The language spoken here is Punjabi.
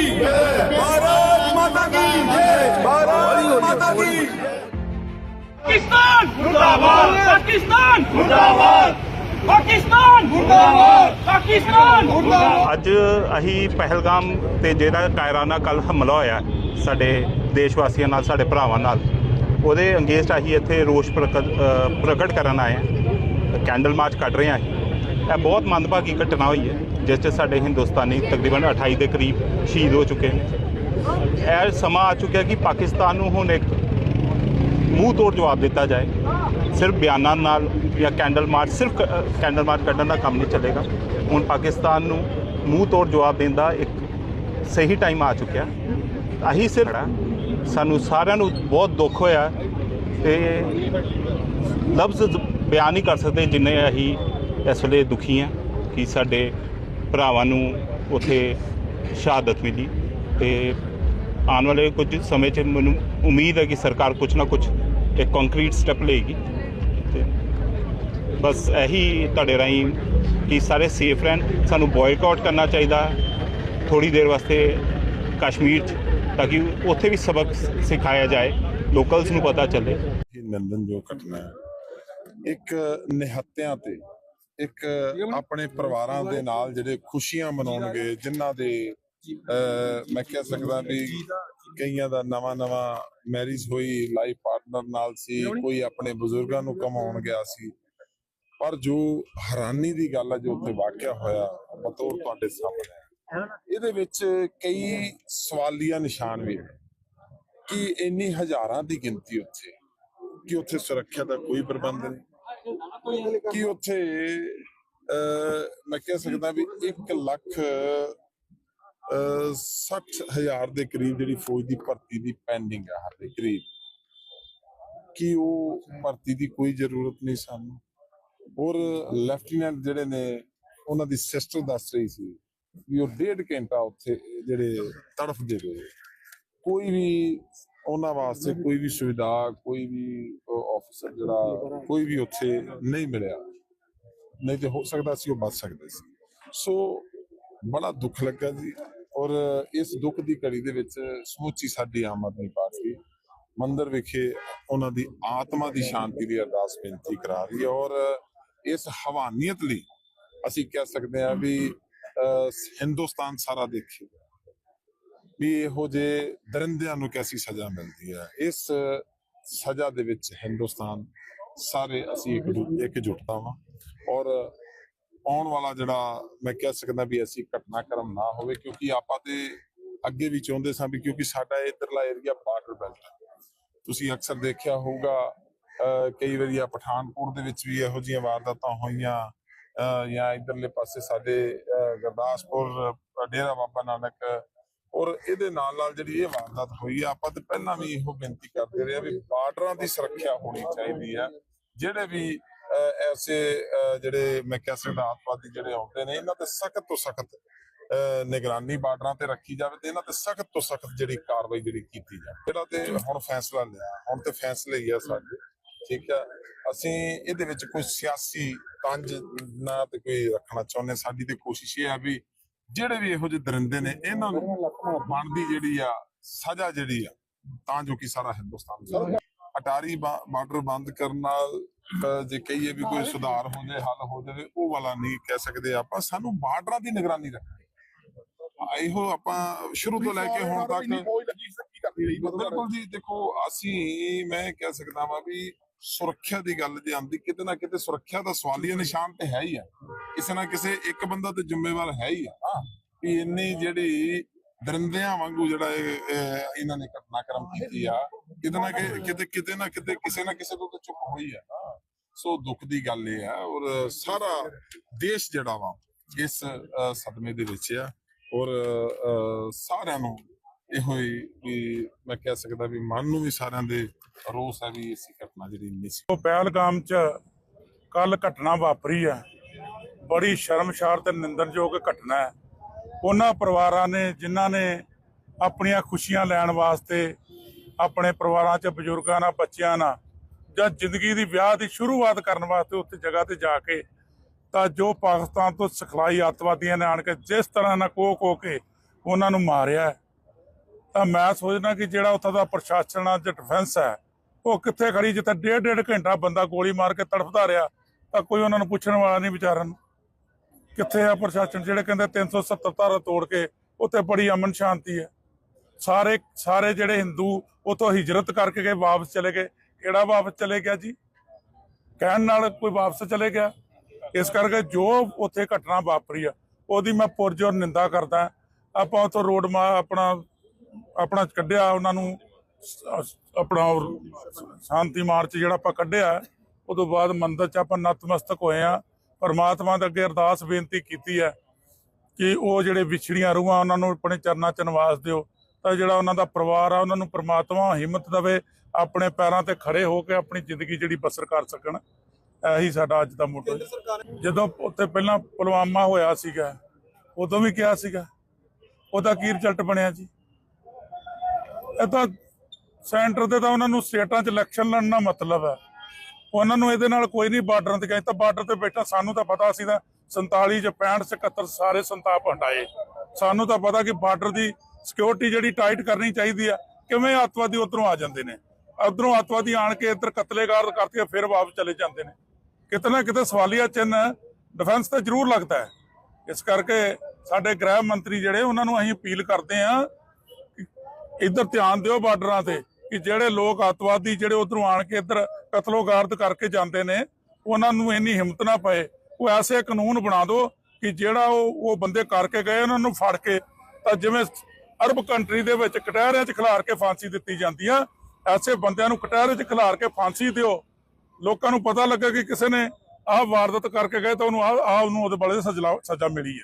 भारत माता की भारत माता की पाकिस्तान मुर्दाबाद पाकिस्तान मुर्दाबाद पाकिस्तान मुर्दाबाद पाकिस्तान मुर्दाबाद ਅੱਜ ਅਸੀਂ ਪਹਿਲਗਾਮ ਤੇ ਜਿਹੜਾ ਕਾਇਰਾਨਾ ਕੱਲ ਹਮਲਾ ਹੋਇਆ ਸਾਡੇ ਦੇਸ਼ ਵਾਸੀਆਂ ਨਾਲ ਸਾਡੇ ਭਰਾਵਾਂ ਨਾਲ ਉਹਦੇ ਅੰਗੇਸਟ ਅਸੀਂ ਇੱਥੇ ਰੋਸ਼ ਪ੍ਰਗਟ ਅ, ਪ੍ਰਗਟ ਕਰਨ ਆਏ ਹਾਂ ਕੈਂਡਲ ਮਾਰਚ ਕੱਢ ਰਹੇ ਹਾਂ ਅਸੀਂ ਇਹ ਬਹੁਤ ਮੰਦਭਾਗੀ ਘਟਨਾ ਹੋਈ ਹੈ ਜਿਸ 'ਚ ਸਾਡੇ ਹਿੰਦੁਸਤਾਨੀ ਤਕਰੀਬਨ 28 ਦੇ ਕਰੀਬ ਸ਼ਹੀਦ ਹੋ ਚੁੱਕੇ ਨੇ। ਇਹ ਸਮਾਂ ਆ ਚੁੱਕਿਆ ਕਿ ਪਾਕਿਸਤਾਨ ਨੂੰ ਹੁਣ ਇੱਕ ਮੂੰਹ ਤੋੜ ਜਵਾਬ ਦਿੱਤਾ ਜਾਏ। ਸਿਰਫ ਬਿਆਨਾਂ ਨਾਲ ਜਾਂ ਕੈਂਡਲ ਮਾਰਚ ਸਿਰਫ ਕ- ਕੈਂਡਲ ਮਾਰਚ ਕੱਢਣ ਦਾ ਕੰਮ ਨਹੀਂ ਚੱਲੇਗਾ। ਹੁਣ ਪਾਕਿਸਤਾਨ ਨੂੰ ਮੂੰਹ ਤੋੜ ਜਵਾਬ ਦੇਣ ਦਾ ਇੱਕ ਸਹੀ ਟਾਈਮ ਆ ਚੁੱਕਿਆ। ਆਹੀ ਸਿਰ ਸਾਨੂੰ ਸਾਰਿਆਂ ਨੂੰ ਬਹੁਤ ਦੁੱਖ ਹੋਇਆ ਤੇ ਲਫ਼ਜ਼ ਬਿਆਨ ਨਹੀਂ ਕਰ ਸਕਦੇ ਜਿੰਨੇ ਅਸੀਂ ਇਸ ਵੇਲੇ ਦੁਖੀ ਹਾਂ ਕਿ ਸਾਡੇ ਭਰਾਵਾਂ ਨੂੰ ਉੱਥੇ ਸ਼ਹਾਦਤ ਮਿਲੀ ਤੇ ਆਉਣ ਵਾਲੇ ਕੁਝ ਸਮੇਂ 'ਚ ਮੈਨੂੰ ਉਮੀਦ ਹੈ ਕਿ ਸਰਕਾਰ ਕੁਝ ਨਾ ਕੁਝ ਇੱਕ ਕੰਕਰੀਟ ਸਟੈਪ ਲਏਗੀ। ਤੇ ਬਸ ਇਹੀ ਤੁਹਾਡੇ ਰਾਹੀਂ ਕਿ ਸਾਰੇ ਸੇਫ ਰਹਿਣ। ਸਾਨੂੰ ਬੋਇਕਾਟ ਕਰਨਾ ਚਾਹੀਦਾ ਥੋੜੀ ਦੇਰ ਵਾਸਤੇ ਕਸ਼ਮੀਰ 'ਚ, ਤਾਂ ਕਿ ਉੱਥੇ ਵੀ ਸਬਕ ਸਿਖਾਇਆ ਜਾਏ ਲੋਕਲਸ ਨੂੰ ਪਤਾ ਚੱਲੇ। ਇਹ ਨਿੰਦਨਯੋਗ ਘਟਨਾ ਇੱਕ ਨਿਹੱਤਿਆਂ ਤੇ ਇੱਕ ਆਪਣੇ ਪਰਿਵਾਰਾਂ ਦੇ ਨਾਲ ਜਿਹੜੇ ਖੁਸ਼ੀਆਂ ਮਨਾਉਣਗੇ ਜਿਨ੍ਹਾਂ ਦੇ ਮੈਂ ਕਹਿ ਸਕਦਾ ਵੀ ਕਈਆਂ ਦਾ ਨਵਾਂ ਨਵਾਂ ਮੈਰਿਜ ਹੋਈ ਲਾਈਫ ਪਾਰਟਨਰ ਨਾਲ ਸੀ ਕੋਈ ਆਪਣੇ ਬਜ਼ੁਰਗਾਂ ਨੂੰ ਕਮਾਉਣ ਗਿਆ ਸੀ। ਪਰ ਜੋ ਹੈਰਾਨੀ ਦੀ ਗੱਲ ਹੈ ਜੋ ਉੱਥੇ ਵਾਕਿਆ ਹੋਇਆ ਬਤੌਰ ਤੁਹਾਡੇ ਸਾਹਮਣੇ। ਇਹਦੇ ਵਿੱਚ ਕਈ ਸਵਾਲੀਆ ਨਿਸ਼ਾਨ ਵੀ ਹੈ ਕਿ ਇੰਨੀ ਹਜ਼ਾਰਾਂ ਦੀ ਗਿਣਤੀ ਉੱਥੇ ਕਿ ਉੱਥੇ ਸੁਰੱਖਿਆ ਦਾ ਕੋਈ ਪ੍ਰਬੰਧ ਨਹੀਂ। ਕਿ ਉੱਥੇ ਮੈਂ ਕਹਿ ਸਕਦਾ ਵੀ 1 ਲੱਖ ਅਹ, 60 ਹਜ਼ਾਰ ਦੇ ਕਰੀਬ ਜਿਹੜੀ ਫੌਜ ਦੀ ਭਰਤੀ ਦੀ ਪੈਂਡਿੰਗ ਹੈ ਹਰ ਦੇ ਕਰੀਬ। ਕਿ ਉਹ ਭਰਤੀ ਦੀ ਕੋਈ ਜ਼ਰੂਰਤ ਨਹੀਂ ਸਾਨੂੰ? ਔਰ ਲੈਫਟੀਨੈਂਟ ਜਿਹੜੇ ਨੇ ਉਹਨਾਂ ਦੀ ਸਿਸਟਰ ਦੱਸ ਰਹੀ ਸੀ ਵੀ ਉਹ ਡੇਢ ਘੰਟਾ ਉੱਥੇ ਜਿਹੜੇ ਤੜਫਦੇ ਪਏ ਕੋਈ ਵੀ ਉਹਨਾਂ ਵਾਸਤੇ ਕੋਈ ਵੀ ਸੁਵਿਧਾ ਕੋਈ ਵੀ ਆਫੀਸਰ ਜਿਹੜਾ ਕੋਈ ਵੀ ਉੱਥੇ ਨਹੀਂ ਮਿਲਿਆ। ਨਹੀਂ ਤੇ ਹੋ ਸਕਦਾ ਸੀ ਉਹ ਬਚ ਸਕਦੇ ਸੀ। ਸੋ ਬੜਾ ਦੁੱਖ ਲੱਗਾ ਜੀ ਔਰ ਇਸ ਦੁੱਖ ਦੀ ਘੜੀ ਦੇ ਵਿੱਚ ਸਮੁੱਚੀ ਸਾਡੀ ਆਮ ਆਦਮੀ ਪਾਰਟੀ ਮੰਦਰ ਵਿਖੇ ਉਹਨਾਂ ਦੀ ਆਤਮਾ ਦੀ ਸ਼ਾਂਤੀ ਲਈ ਅਰਦਾਸ ਬੇਨਤੀ ਕਰਾ ਰਹੀ ਹੈ ਔਰ ਇਸ ਹਵਾਨੀਅਤ ਲਈ ਅਸੀਂ ਕਹਿ ਸਕਦੇ ਹਾਂ ਵੀ ਅਹ, ਹਿੰਦੁਸਤਾਨ ਸਾਰਾ ਦੇਖੇ। ਵੀ ਇਹੋ ਜਿਹੇ ਦਰਿੰਦਿਆਂ ਨੂੰ ਕੈਸੀ ਸਜ਼ਾ ਮਿਲਦੀ ਹੈ। ਇਸ ਸਜ਼ਾ ਦੇ ਵਿੱਚ ਹਿੰਦੁਸਤਾਨ ਸਾਰੇ ਅਸੀਂ ਇੱਕ ਇਕਜੁੱਟਤਾ ਵਾਂ। ਔਰ ਆਉਣ ਵਾਲਾ ਜਿਹੜਾ ਮੈਂ ਕਹਿ ਸਕਦਾ ਵੀ ਅਸੀਂ ਘਟਨਾਕ੍ਰਮ ਨਾ ਹੋਵੇ, ਕਿਉਂਕਿ ਆਪਾਂ ਤੇ ਅੱਗੇ ਵੀ ਚਾਹੁੰਦੇ ਸਾਂ ਵੀ ਕਿਉਂਕਿ ਸਾਡਾ ਇਧਰਲਾ ਏਰੀਆ ਬਾਰਡਰ ਬੈਲਟ ਤੁਸੀਂ ਅਕਸਰ ਦੇਖਿਆ ਹੋਊਗਾ ਅਹ ਕਈ ਵਾਰੀ ਆ ਪਠਾਨਕੋਟ ਦੇ ਵਿੱਚ ਵੀ ਇਹੋ ਜਿਹੀਆਂ ਵਾਰਦਾਤਾਂ ਹੋਈਆਂ ਅਹ ਜਾਂ ਇਧਰਲੇ ਪਾਸੇ ਸਾਡੇ ਅਹ ਗੁਰਦਾਸਪੁਰ, ਡੇਰਾ ਬਾਬਾ ਨਾਨਕ ਔਰ ਇਹਦੇ ਨਾਲ ਨਾਲ ਜਿਹੜੀ ਇਹ ਵਾਰਦਾਤ ਹੋਈ ਆ, ਆਪਾਂ ਤੇ ਪਹਿਲਾਂ ਵੀ ਇਹੋ ਬੇਨਤੀ ਕਰਦੇ ਰਹੇ ਆ ਵੀ ਬਾਰਡਰਾਂ ਦੀ ਸੁਰੱਖਿਆ ਹੋਣੀ ਚਾਹੀਦੀ ਆ। ਜਿਹੜੇ ਵੀ ਐਸੇ ਜਿਹੜੇ ਮੈਂ ਕਹਿ ਸਕਦਾ ਆਤਵਾਦੀ ਜਿਹੜੇ ਆਉਂਦੇ ਨੇ, ਇਹਨਾਂ ਤੇ ਸਖਤ ਤੋਂ ਸਖਤ ਨਿਗਰਾਨੀ ਬਾਰਡਰਾਂ ਤੇ ਰੱਖੀ ਜਾਵੇ ਤੇ ਇਹਨਾਂ ਤੇ ਸਖਤ ਤੋਂ ਸਖਤ ਜਿਹੜੀ ਕਾਰਵਾਈ ਜਿਹੜੀ ਕੀਤੀ ਜਾਵੇ। ਜਿਹੜਾ ਤੇ ਹੁਣ ਫੈਸਲਾ ਲਿਆ, ਹੁਣ ਤੇ ਫੈਸਲੇ ਹੀ ਆ ਸਾਡੇ, ਠੀਕ ਆ? ਅਸੀਂ ਇਹਦੇ ਵਿੱਚ ਕੋਈ ਸਿਆਸੀ ਤੰਜ ਨਾ ਤੇ ਕੋਈ ਰੱਖਣਾ ਚਾਹੁੰਦੇ, ਸਾਡੀ ਤੇ ਕੋਸ਼ਿਸ਼ ਇਹ ਆ ਵੀ ਜਿਹੜੇ ਵੀ ਇਹੋ ਜਿਹੇ ਦਰਿੰਦੇ ਨੇ ਇਹਨਾਂ ਨੂੰ ਬਣਦੀ ਜਿਹੜੀ ਆ ਸਜ਼ਾ ਜਿਹੜੀ ਆ ਤਾਂ ਜੋ ਕਿ ਸਾਰਾ ਹਿੰਦੁਸਤਾਨ ਅਟਾਰੀ ਬਾਰਡਰ ਬੰਦ ਕਰਨ ਨਾਲ ਜੇ ਕਹੀਏ ਵੀ ਕੋਈ ਸੁਧਾਰ ਹੋ ਜਾਏ ਹੱਲ ਹੋ ਜਾਵੇ ਉਹ ਵਾਲਾ ਨਹੀਂ ਕਹਿ ਸਕਦੇ ਆਪਾਂ। ਸਾਨੂੰ ਬਾਰਡਰਾਂ ਦੀ ਨਿਗਰਾਨੀ ਰੱਖਣੀ ਇਹੋ ਆਪਾਂ ਸ਼ੁਰੂ ਤੋਂ ਲੈ ਕੇ ਹੁਣ ਤੱਕ ਬਿਲਕੁਲ ਜੀ ਦੇਖੋ ਅਸੀਂ ਮੈਂ ਕਹਿ ਸਕਦਾ ਵਾਂ ਵੀ ਸੁਰੱਖਿਆ ਦੀ ਗੱਲ ਜੇ ਆਂਦੀ ਕਿਤੇ ਨਾ ਕਿਤੇ ਸੁਰੱਖਿਆ ਦਾ ਸਵਾਲੀਆ ਨਿਸ਼ਾਨ ਤੇ ਹੈ ਹੀ ਆ। ਕਿਸੇ ਨਾ ਕਿਸੇ ਇੱਕ ਬੰਦਾ ਤੇ ਜ਼ਿੰਮੇਵਾਰ ਹੈ ਹੀ ਆ। ਨਾ ਵੀ ਇੰਨੀ ਜਿਹੜੀ ਦਰਿੰਦਿਆਂ ਵਾਂਗੂ ਜਿਹੜਾ ਇਹਨਾਂ ਨੇ ਘਟਨਾਕ੍ਰਮ ਕੀਤੀ ਆ ਕਿਤੇ ਨਾ ਕਿਤੇ ਕਿਤੇ ਨਾ ਕਿਤੇ ਕਿਸੇ ਨਾ ਕਿਸੇ ਤੋਂ ਚੁੱਪ ਹੋਈ ਆ। ਸੋ ਦੁੱਖ ਦੀ ਗੱਲ ਇਹ ਆ ਔਰ ਸਾਰਾ ਦੇਸ਼ ਜਿਹੜਾ ਵਾ ਇਸ ਸਦਮੇ ਦੇ ਵਿੱਚ ਆ ਔਰ ਅ, ਸਾਰਿਆਂ ਨੂੰ ਇਹੋ ਹੀ ਵੀ ਮੈਂ ਕਹਿ ਸਕਦਾ ਵੀ ਮਨ ਨੂੰ ਵੀ ਸਾਰਿਆਂ ਦੇ ਰੋਸ ਹੈ ਵੀ ਇਸ ਘਟਨਾ ਜਿਹੜੀ ਨਹੀਂ ਸੀ। ਉਹ ਪਹਿਲਗਾਮ ਚ ਕੱਲ ਘਟਨਾ ਵਾਪਰੀ ਹੈ ਬੜੀ ਸ਼ਰਮਸ਼ਾਰ ਤੇ ਨਿੰਦਣਯੋਗ ਘਟਨਾ ਹੈ। ਉਹਨਾਂ ਪਰਿਵਾਰਾਂ ਨੇ, ਜਿਨ੍ਹਾਂ ਨੇ ਆਪਣੀਆਂ ਖੁਸ਼ੀਆਂ ਲੈਣ ਵਾਸਤੇ ਆਪਣੇ ਪਰਿਵਾਰਾਂ 'ਚ ਬਜ਼ੁਰਗਾਂ ਨਾਲ, ਬੱਚਿਆਂ ਨਾਲ, ਜਾਂ ਜ਼ਿੰਦਗੀ ਦੀ ਵਿਆਹ ਦੀ ਸ਼ੁਰੂਆਤ ਕਰਨ ਵਾਸਤੇ ਉੱਥੇ ਜਗ੍ਹਾ ਤੇ ਜਾ ਕੇ, ਤਾਂ ਜੋ ਪਾਕਿਸਤਾਨ ਤੋਂ ਸਿਖਲਾਈ ਅੱਤਵਾਦੀਆਂ ਨੇ ਆਣ ਕੇ ਜਿਸ ਤਰ੍ਹਾਂ ਨਾਲ ਕੋਹ ਕੋ ਕੇ ਉਹਨਾਂ ਨੂੰ ਮਾਰਿਆ ਤਾਂ ਮੈਂ ਸੋਚਦਾ ਕਿ ਜਿਹੜਾ ਉੱਥੋਂ ਦਾ ਪ੍ਰਸ਼ਾਸਨ ਆ, ਜਾਂ ਡਿਫੈਂਸ ਹੈ ਉਹ ਕਿੱਥੇ ਖੜੀ ਜਿੱਥੇ ਡੇਢ ਡੇਢ ਘੰਟਾ ਬੰਦਾ ਗੋਲੀ ਮਾਰ ਕੇ ਤੜਫਦਾ ਰਿਹਾ, ਤਾਂ ਕੋਈ ਉਹਨਾਂ ਨੂੰ ਪੁੱਛਣ ਵਾਲਾ ਨਹੀਂ ਵਿਚਾਰਨ। ਨੂੰ ਕਿੱਥੇ ਆ ਪ੍ਰਸ਼ਾਸਨ? ਜਿਹੜੇ ਕਹਿੰਦੇ 370 ਧਾਰਾ ਤੋੜ ਕੇ ਉੱਥੇ ਬੜੀ ਅਮਨ ਸ਼ਾਂਤੀ ਹੈ। ਸਾਰੇ ਸਾਰੇ ਜਿਹੜੇ ਹਿੰਦੂ ਉਤੋਂ ਹਿਜਰਤ ਕਰਕੇ ਗਏ, ਵਾਪਸ ਚਲੇ ਗਏ। ਕਿਹੜਾ ਵਾਪਸ ਚਲੇ ਗਿਆ ਜੀ? ਕਹਿਣ ਨਾਲ ਕੋਈ ਵਾਪਸ ਚਲੇ ਗਿਆ? ਇਸ ਕਰਕੇ ਜੋ ਉੱਥੇ ਘਟਨਾ ਵਾਪਰੀ ਆ, ਉਹਦੀ ਮੈਂ ਪੁਰਜੋਰ ਨਿੰਦਾ ਕਰਦਾ। ਆਪਾਂ ਉਥੋਂ ਰੋਡ ਮਾ, ਆਪਣਾ ਆਪਣਾ ਕੱਢਿਆ, ਉਹਨਾਂ ਨੂੰ ਆਪਣਾ ਉਹ ਸ਼ਾਂਤੀ ਮਾਰਚ ਜਿਹੜਾ ਆਪਾਂ ਕੱਢਿਆ ਉਦੋਂ ਬਾਅਦ ਮੰਦਰ 'ਚ ਆਪਾਂ ਨਤਮਸਤਕ ਹੋਏ ਆ ਪਰਮਾਤਮਾ ਦੇ ਅੱਗੇ ਅਰਦਾਸ ਬੇਨਤੀ ਕੀਤੀ ਹੈ ਕਿ ਉਹ ਜਿਹੜੇ ਵਿਛੜੀਆਂ ਰੂਹਾਂ ਉਹਨਾਂ ਨੂੰ ਆਪਣੇ ਚਰਨਾਂ 'ਚ ਨਿਵਾਸ ਦਿਓ। ਤਾਂ ਜਿਹੜਾ ਉਹਨਾਂ ਦਾ ਪਰਿਵਾਰ ਆ ਉਹਨਾਂ ਨੂੰ ਪ੍ਰਮਾਤਮਾ ਹਿੰਮਤ ਦੇਵੇ ਆਪਣੇ ਪੈਰਾਂ ਤੇ ਖੜੇ ਹੋ ਕੇ ਆਪਣੀ ਜ਼ਿੰਦਗੀ ਜਿਹੜੀ ਬਸਰ ਕਰ ਸਕਣ। ਇਹੀ ਸਾਡਾ ਅੱਜ ਦਾ ਮੋਟੋ। ਜਦੋਂ ਉੱਥੇ ਪਹਿਲਾਂ ਪੁਲਵਾਮਾ ਹੋਇਆ ਸੀਗਾ ਉਦੋਂ ਵੀ ਕਿਹਾ ਸੀਗਾ। ਉਹਦਾ ਕੀ ਰਿਜ਼ਲਟ ਬਣਿਆ ਜੀ? ਇਹ ਤਾਂ ਸੈਂਟਰ ਦੇ ਤਾਂ ਉਹਨਾਂ ਨੂੰ ਸਟੇਟਾਂ 'ਚ ਇਲੈਕਸ਼ਨ ਲੜਨ ਦਾ ਮਤਲਬ ਹੈ। ਉਹਨਾਂ ਨੂੰ ਇਹਦੇ ਨਾਲ ਕੋਈ ਨਹੀਂ ਬਾਰਡਰਾਂ ਤੇ ਗਏ ਤਾਂ ਬਾਰਡਰ ਤੇ ਬੈਠਾ, ਸਾਨੂੰ ਤਾਂ ਪਤਾ ਸੀ ਤਾਂ 47 ਚ 65 ਚ 71 ਸਾਰੇ ਸੰਤਾਪ ਹਟਾਏ। ਸਾਨੂੰ ਤਾਂ ਪਤਾ ਕਿ ਬਾਰਡਰ ਦੀ ਸਿਕਿਉਰਿਟੀ ਜਿਹੜੀ ਟਾਈਟ ਕਰਨੀ ਚਾਹੀਦੀ ਆ, ਕਿਵੇਂ ਅੱਤਵਾਦੀ ਉਧਰੋਂ ਆ ਜਾਂਦੇ ਨੇ। ਉਧਰੋਂ ਅੱਤਵਾਦੀ ਆਣ ਕੇ ਇੱਧਰ ਕਤਲੇਗਾਰ ਕਰਕੇ ਫਿਰ ਵਾਪਸ ਚਲੇ ਜਾਂਦੇ ਨੇ। ਕਿਤੇ ਨਾ ਕਿਤੇ ਸਵਾਲੀਆ ਚਿੰਨ੍ਹ ਡਿਫੈਂਸ ਤੇ ਜ਼ਰੂਰ ਲੱਗਦਾ ਹੈ। ਇਸ ਕਰਕੇ ਸਾਡੇ ਗ੍ਰਹਿ ਮੰਤਰੀ ਜਿਹੜੇ, ਉਹਨਾਂ ਨੂੰ ਅਸੀਂ ਅਪੀਲ ਕਰਦੇ ਆ ਇੱਧਰ ਧਿਆਨ ਦਿਓ ਬਾਰਡਰਾਂ ਤੇ। ਕਿ ਜਿਹੜੇ ਲੋਕ ਅੱਤਵਾਦੀ ਜਿਹੜੇ ਉਧਰੋਂ ਆਣ ਕੇ ਇੱਧਰ ਕਤਲੋਗਾਰਦ ਕਰਕੇ ਜਾਂਦੇ ਨੇ, ਉਹਨਾਂ ਨੂੰ ਇੰਨੀ ਹਿੰਮਤ ਨਾ ਪਏ। ਉਹ ਐਸੇ ਕਾਨੂੰਨ ਬਣਾ ਦਿਓ ਕਿ ਜਿਹੜਾ ਉਹ ਉਹ ਬੰਦੇ ਕਰਕੇ ਗਏ, ਉਹਨਾਂ ਨੂੰ ਫੜ ਕੇ ਤਾਂ ਜਿਵੇਂ ਅਰਬ ਕੰਟਰੀ ਦੇ ਵਿੱਚ ਕਟਹਿਰਿਆਂ 'ਚ ਖਿਲਾਰ ਕੇ ਫਾਂਸੀ ਦਿੱਤੀ ਜਾਂਦੀ ਆ, ਐਸੇ ਬੰਦਿਆਂ ਨੂੰ ਕਟਹਿਰੇ 'ਚ ਖਿਲਾਰ ਕੇ ਫਾਂਸੀ ਦਿਓ। ਲੋਕਾਂ ਨੂੰ ਪਤਾ ਲੱਗੇ ਕਿ ਕਿਸੇ ਨੇ ਆਹ ਵਾਰਦਾਤ ਕਰਕੇ ਗਏ ਤਾਂ ਉਹਨੂੰ ਆਹ ਉਹਨੂੰ ਉਹਦੇ ਬਾਰੇ ਸਜ਼ਾ ਸਜ਼ਾ ਮਿਲੀ ਹੈ।